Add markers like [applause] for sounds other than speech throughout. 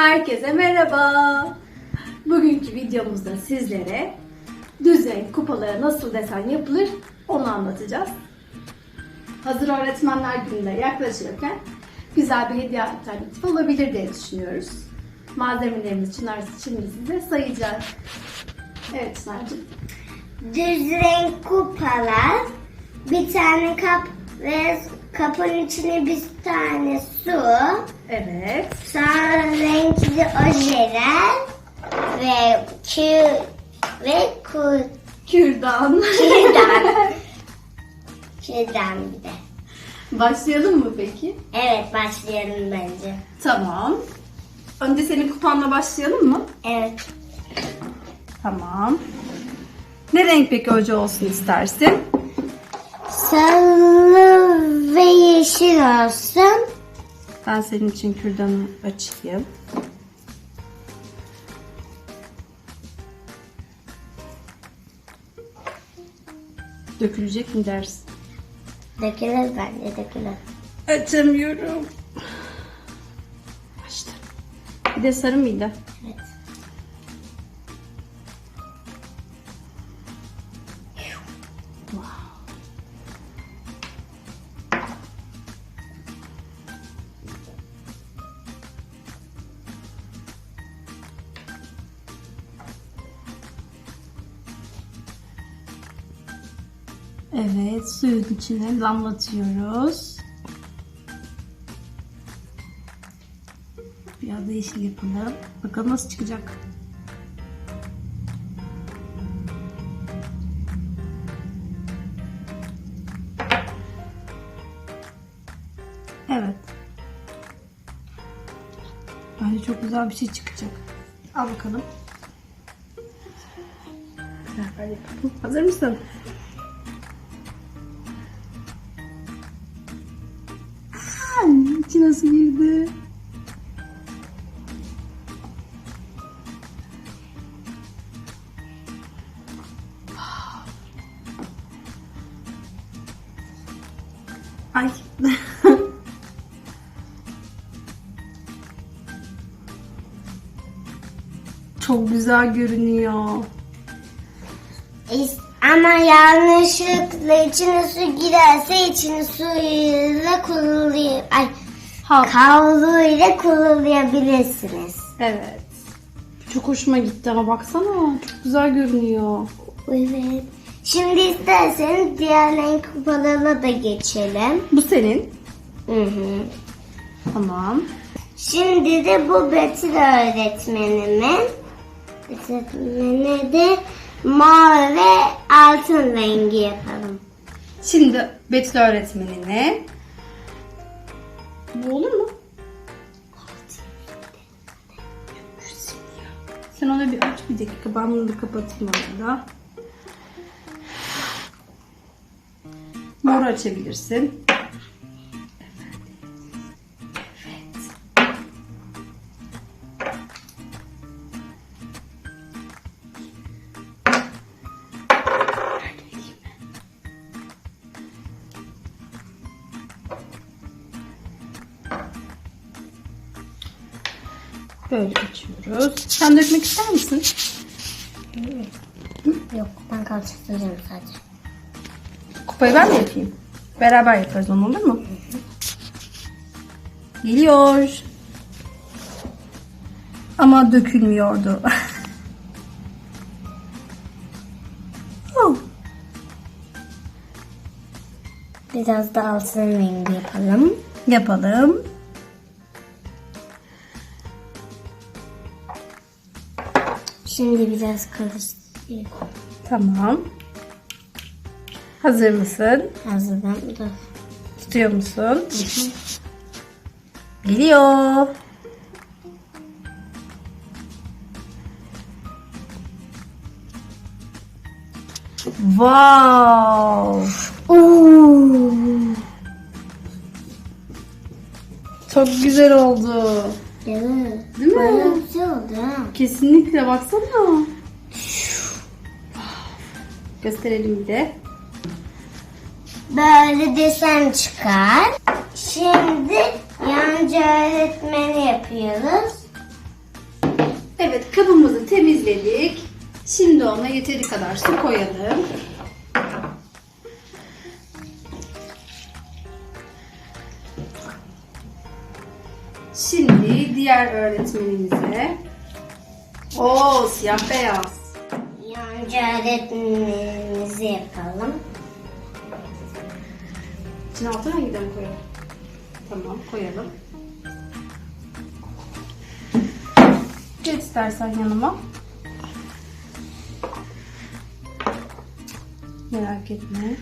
Herkese merhaba. Bugünkü videomuzda sizlere düz renk kupalara nasıl desen yapılır onu anlatacağız. Hazır öğretmenler gününe yaklaşırken güzel bir hediye alternatifi olabilir diye düşünüyoruz. Malzemelerimiz Çınar şimdi size sayacağız. Evet Çınar'cığım. düz renk kupalar, bir tane kap ve kapın içine bir tane su, Evet. sonra renkli ojeler ve kü ve ku Kürdan. kürdan. [laughs] kürdan bir de. Başlayalım mı peki? Evet başlayalım bence. Tamam. Önce senin kupanla başlayalım mı? Evet. Tamam. Ne renk peki hoca olsun istersin? Sarı ve yeşil olsun. Ben senin için kürdanı açayım. Dökülecek mi dersin? Dökülür bence dökülür. Açamıyorum. Açtım. Bir de sarı mıydı? Evet. Evet, suyun içine damlatıyoruz. Biraz da yeşil yapalım. Bakalım nasıl çıkacak. Evet. Bence çok güzel bir şey çıkacak. Al bakalım. Hazır mısın? İçi nasıl girdi? Ay. [laughs] Çok güzel görünüyor. Ama yanlışlıkla içine su girerse içine suyla kuruluyor. Ay Ha. Kavluyla kurulayabilirsiniz. Evet. Çok hoşuma gitti ama baksana. Çok güzel görünüyor. Evet. Şimdi isterseniz diğer renk kupalarına da geçelim. Bu senin. Hı hı. Tamam. Şimdi de bu Betül öğretmenimin öğretmene de mor ve altın rengi yapalım. Şimdi Betül öğretmenine. Bu olur mu? Sen onu bir aç bir dakika. Ben bunu da kapatayım orada. Mor açabilirsin. Böyle açıyoruz. Sen dökmek ister misin? Yok ben karıştıracağım sadece. Kupayı ben mi yapayım? Beraber yaparız onu olur mu? Geliyor. Ama dökülmüyordu. [laughs] Oh, Biraz da altın rengi yapalım. Yapalım. Şimdi biraz karıştırayım. Tamam. Hazır mısın? Hazırım. Dur. Tutuyor musun? Geliyor. Wow. Oo. Çok güzel oldu. Evet. Değil mi? Bayağı güzel oldu ha. Kesinlikle baksana. Gösterelim bir de. Böyle desen çıkar. Şimdi yancı öğretmeni yapıyoruz. Evet kabımızı temizledik. Şimdi ona yeteri kadar su koyalım. Diğer öğretmenimize. Oo siyah beyaz. Yancı öğretmenimizi yapalım. İçine altına hangiden koyalım? Tamam koyalım. Geç istersen yanıma. Merak etme.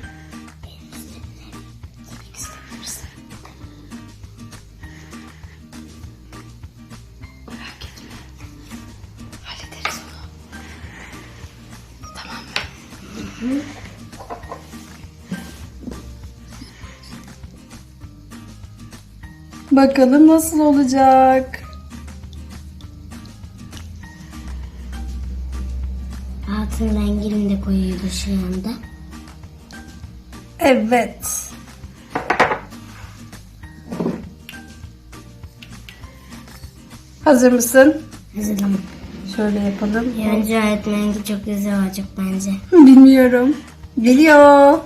Bakalım nasıl olacak? Altın rengini de koyuyordu şu anda. Evet. Hazır mısın? Hazırım. Şöyle yapalım. Yancı öğretmeninki çok güzel olacak bence. Bilmiyorum. Geliyor.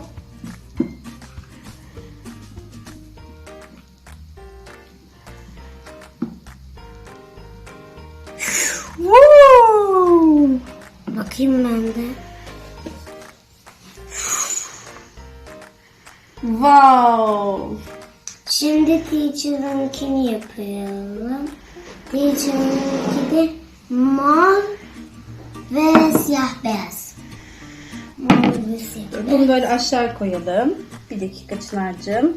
Woo! Bakayım ben de. Wow. Şimdi teacher'ınkini yapalım. Teacher'ınki de mor ve siyah beyaz. Mor ve siyah beyaz. Bunu böyle aşağı koyalım. Bir dakika Çınar'cığım.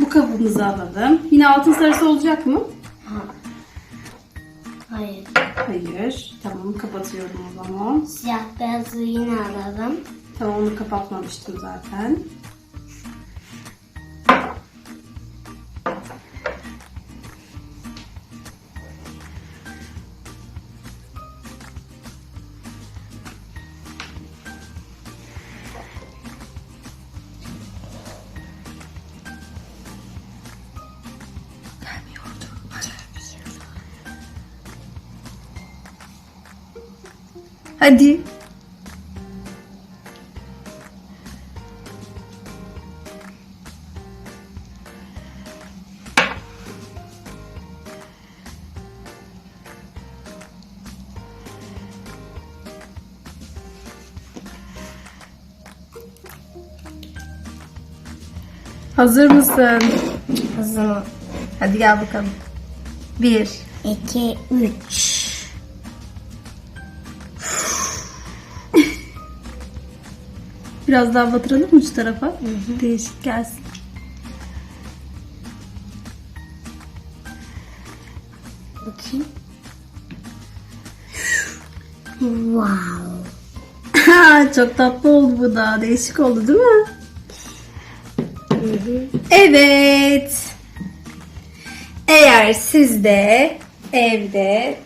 Bu kabımızı alalım. Yine altın sarısı olacak mı? Ha. Hayır. Hayır. Tamam kapatıyorum o zaman. Siyah beyazı yine alalım. Tamam onu kapatmamıştım zaten. Hadi. Hazır mısın? Hazır. Hadi gel bakalım. Bir. 2, 3. Biraz daha batıralım mı şu tarafa? Değişik gelsin. Bakayım. Wow. [laughs] Çok tatlı oldu bu da. Değişik oldu değil mi? Evet. Eğer siz de evde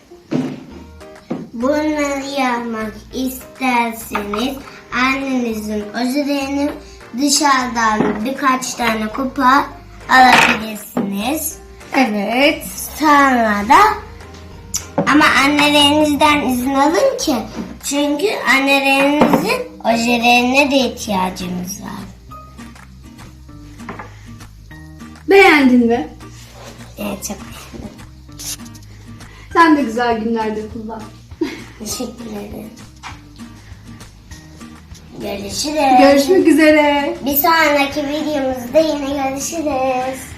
Bunları yapmak isterseniz annenizin üzerine dışarıdan birkaç tane kupa alabilirsiniz. evet Sonra da ama annelerinizden izin alın ki çünkü annelerinizin ojelerine de ihtiyacımız var. beğendin mi? Evet çok beğendim. Sen de güzel günlerde kullan. Teşekkür ederim. Görüşürüz. Görüşmek üzere. Bir sonraki videomuzda yine görüşürüz.